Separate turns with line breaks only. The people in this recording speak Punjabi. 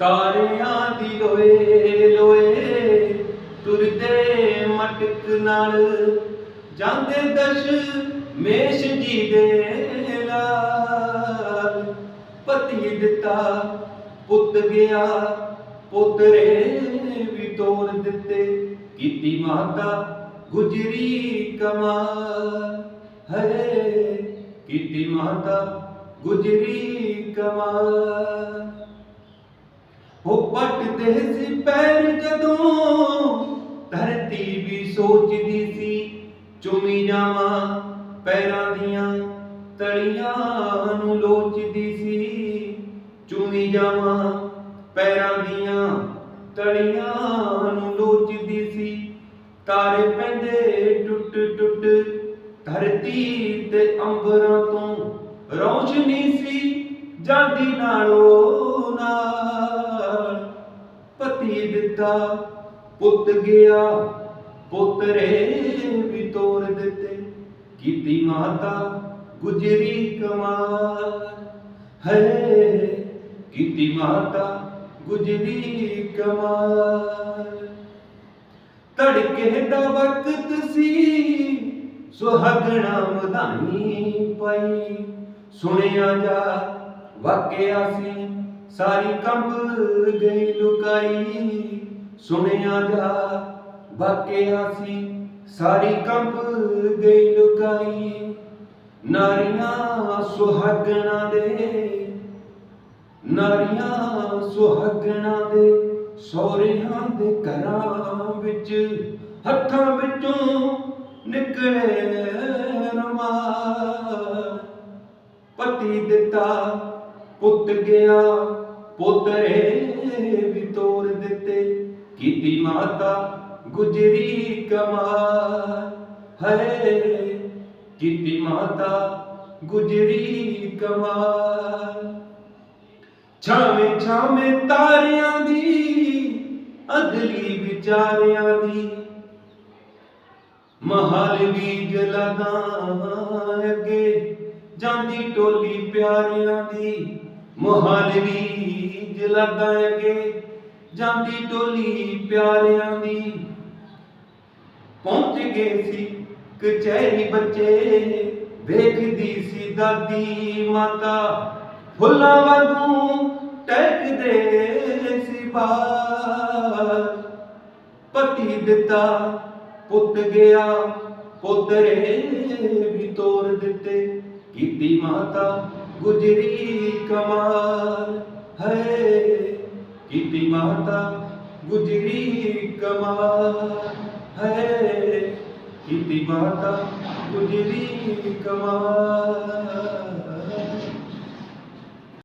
ਤਾਰਿਆਂ ਦੀ ਲੋਏ ਲੋਏ। ਤੁਰਦੇ ਮਟਕ ਨਾਲ ਜਾਂਦੇ ਦਸ਼ ਮੇਸ਼ ਜੀ ਦੇ ਲਾਲ ਪਤੀ ਦਿੱਤਾ ਪੁੱਤ ਗਿਆ, ਪੁੱਤਰੇ ਵੀ ਤੋਰ ਦਿੱਤੇ। ਕੀਤੀ ਮਾਤਾ ਗੁਜਰੀ ਕਮਾਲ। ਹਰੇ ਕੀਤੀ ਮਾਤਾ ਗੁਜਰੀ ਕਮਾਲ। ਉਹ ਸੀ ਪੈਰ ਜਦੋਂ ਧਰਤੀ ਵੀ ਸੋਚਦੀ ਸੀ, ਚੁਮੀ ਜਾਵਾਂ। ਪੈਰਾਂ ਦੀਆਂ ਤਲੀਆਂ ਨੂੰ ਲੋਚਦੀ ਸੀ। ਚੁਮੀ ਜਾਵਾਂ, ਪੈਰਾਂ ਦੀਆਂ ਤਲੀਆਂ ਨੂੰ ਲੋਚਦੀ ਸੀ। ਤਾਰੇ ਪੈਂਦੇ ਟੁੱਟ ਟੁੱਟ, ਧਰਤੀ ਤੇ ਅੰਬਰਾਂ ਤੋਂ ਰੌਸ਼ਨੀ ਸੀ। ਜਾਂਦੀ ਨਾਲੋਂ ਦਿੱਤਾ, ਪੁੱਤ ਗਿਆ ਪੁੱਤਰੇ ਵੀ ਤੋਰ ਦਿੱਤੇ। ਕੀਤੀ ਮਾਤਾ ਗੁਜਰੀ ਕਮਾਲ। ਹੈ, ਕੀਤੀ ਮਾਤਾ ਗੁਜਰੀ ਕਮਾਲ। ਤੜਕੇ ਦਾ ਵਕਤ ਸੀ, ਸੁਹਾਗਣਾ ਵਧਾਈ ਪਈ। ਸੁਣਿਆ ਜਾ, ਵਾਕਿਆ ਸੀ ਸਾਰੀ ਕੰਬ ਗਈ ਲੁਕਾਈ, ਸੁਣਿਆ ਜਾ ਵਾਕਿਆ ਸੀ, ਸਾਰੀ ਕੰਬ ਗਈ ਲੁਕਾਈ। ਨਾਰੀਆਂ ਸੁਹਾਗਣਾ ਦੇ, ਨਾਰੀਆਂ ਸੁਹਾਗਣਾ ਦੇ, ਸੋਹਰਿਆਂ ਦੇ ਘਰਾਂ ਵਿੱਚ, ਹੱਥਾਂ ਵਿੱਚੋਂ ਨਿਕਲੇ ਰਮਾਲ। ਪਤੀ ਦਿੱਤਾ ਪੁੱਤ ਗਿਆ ਪੁੱਤਰੇ ਵੀ ਤੋਰ ਦਿੱਤੇ ਕੀਤੀ ਮਾਤਾ ਗੁਜਰੀ ਕਮਾਲ ਹੈ ਕੀਤੀ ਮਾਤਾ ਗੁਜਰੀ ਕਮਾਲ ਛਾਵੇਂ ਛਾਵੇਂ ਤਾਰਿਆਂ ਦੀ ਅਦਲੀ ਵਿਚਾਰਿਆਂ ਦੀ ਮਹਾਲ ਵੀ ਜਲਦਾ ਅੱਗੇ ਜਾਂਦੀ ਟੋਲੀ ਪਿਆਰਿਆਂ ਦੀ ਮਹਾਲ ਵੀ ਅੱਗੇ, ਜਾਂਦੀ ਟੋਲੀ ਪਿਆਰਿਆਂ ਦੀ। ਪਹੁੰਚ ਗਏ ਸੀ ਕਚਹਿਰੀ ਬੱਚੇ, ਵੇਖਦੀ ਸੀ ਦਾਦੀ ਮਾਤਾ। ਫੁੱਲਾਂ ਵਾਂਗੂ ਟਹਿਕਦੇ ਸੀ ਬਾਲ। ਪਤੀ ਦਿੱਤਾ, ਪੁੱਤ ਗਿਆ, ਪੁੱਤਰੇ ਵੀ ਤੋਰ ਦਿੱਤੇ। ਕੀਤੀ ਮਾਤਾ ਗੁਜਰੀ ਕਮਾਲ ਹੈ ਕੀਤੀ ਮਾਤਾ ਗੁਜਰੀ ਕਮਾਲ ਹੈ ਕੀਤੀ ਮਾਤਾ ਗੁਜਰੀ ਕਮਾਲ